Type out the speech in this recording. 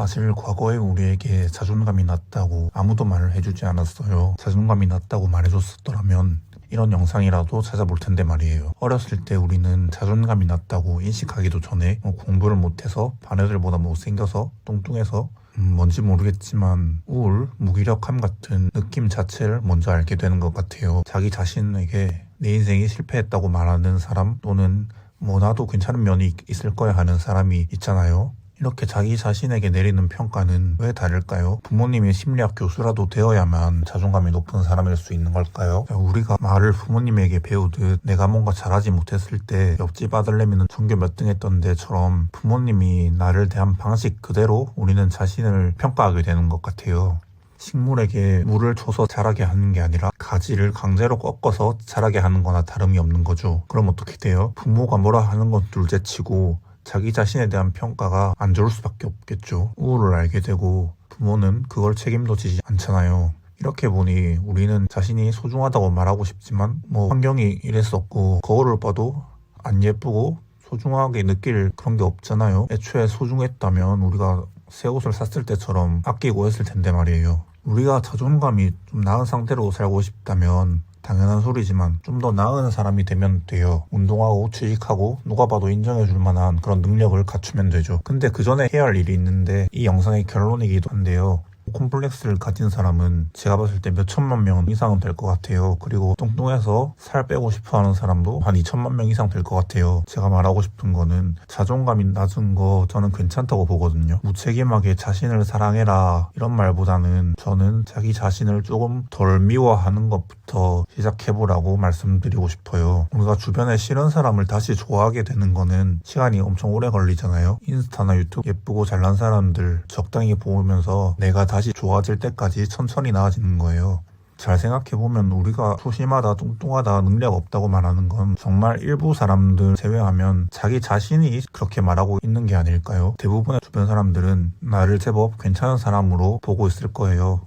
사실 과거에 우리에게 자존감이 낮다고 아무도 말을 해주지 않았어요. 자존감이 낮다고 말해줬었더라면 이런 영상이라도 찾아볼 텐데 말이에요. 어렸을 때 우리는 자존감이 낮다고 인식하기도 전에 뭐 공부를 못해서 반 애들보다 못생겨서 뚱뚱해서 음, 뭔지 모르겠지만 우울, 무기력함 같은 느낌 자체를 먼저 알게 되는 것 같아요. 자기 자신에게 내 인생이 실패했다고 말하는 사람 또는 뭐 나도 괜찮은 면이 있- 있을 거야 하는 사람이 있잖아요. 이렇게 자기 자신에게 내리는 평가는 왜 다를까요? 부모님이 심리학 교수라도 되어야만 자존감이 높은 사람일 수 있는 걸까요? 우리가 말을 부모님에게 배우듯 내가 뭔가 잘하지 못했을 때 옆집 아들내미는 전교 몇 등 했던 데처럼 부모님이 나를 대한 방식 그대로 우리는 자신을 평가하게 되는 것 같아요. 식물에게 물을 줘서 자라게 하는 게 아니라 가지를 강제로 꺾어서 자라게 하는 거나 다름이 없는 거죠. 그럼 어떻게 돼요? 부모가 뭐라 하는 건 둘째치고 자기 자신에 대한 평가가 안 좋을 수밖에 없겠죠. 우울을 알게 되고 부모는 그걸 책임도 지지 않잖아요. 이렇게 보니 우리는 자신이 소중하다고 말하고 싶지만 뭐 환경이 이랬었고 거울을 봐도 안 예쁘고 소중하게 느낄 그런 게 없잖아요. 애초에 소중했다면 우리가 새 옷을 샀을 때처럼 아끼고 했을 텐데 말이에요. 우리가 자존감이 좀 나은 상태로 살고 싶다면 당연한 소리지만 좀 더 나은 사람이 되면 돼요. 운동하고 취직하고 누가 봐도 인정해줄 만한 그런 능력을 갖추면 되죠. 근데 그 전에 해야 할 일이 있는데 이 영상의 결론이기도 한데요. 콤플렉스를 가진 사람은 제가 봤을 때 몇 천만 명 이상은 될 것 같아요. 그리고 뚱뚱해서 살 빼고 싶어 하는 사람도 한 2천만 명 이상 될 것 같아요. 제가 말하고 싶은 거는 자존감이 낮은 거 저는 괜찮다고 보거든요. 무책임하게 자신을 사랑해라 이런 말보다는 저는 자기 자신을 조금 덜 미워하는 것부터 시작해보라고 말씀드리고 싶어요. 우리가 주변에 싫은 사람을 다시 좋아하게 되는 거는 시간이 엄청 오래 걸리잖아요. 인스타나 유튜브 예쁘고 잘난 사람들 적당히 보면서 내가 다시 좋아질 때까지 천천히 나아지는 거예요. 잘 생각해보면 우리가 소심하다, 뚱뚱하다, 능력 없다고 말하는 건 정말 일부 사람들 제외하면 자기 자신이 그렇게 말하고 있는 게 아닐까요? 대부분의 주변 사람들은 나를 제법 괜찮은 사람으로 보고 있을 거예요.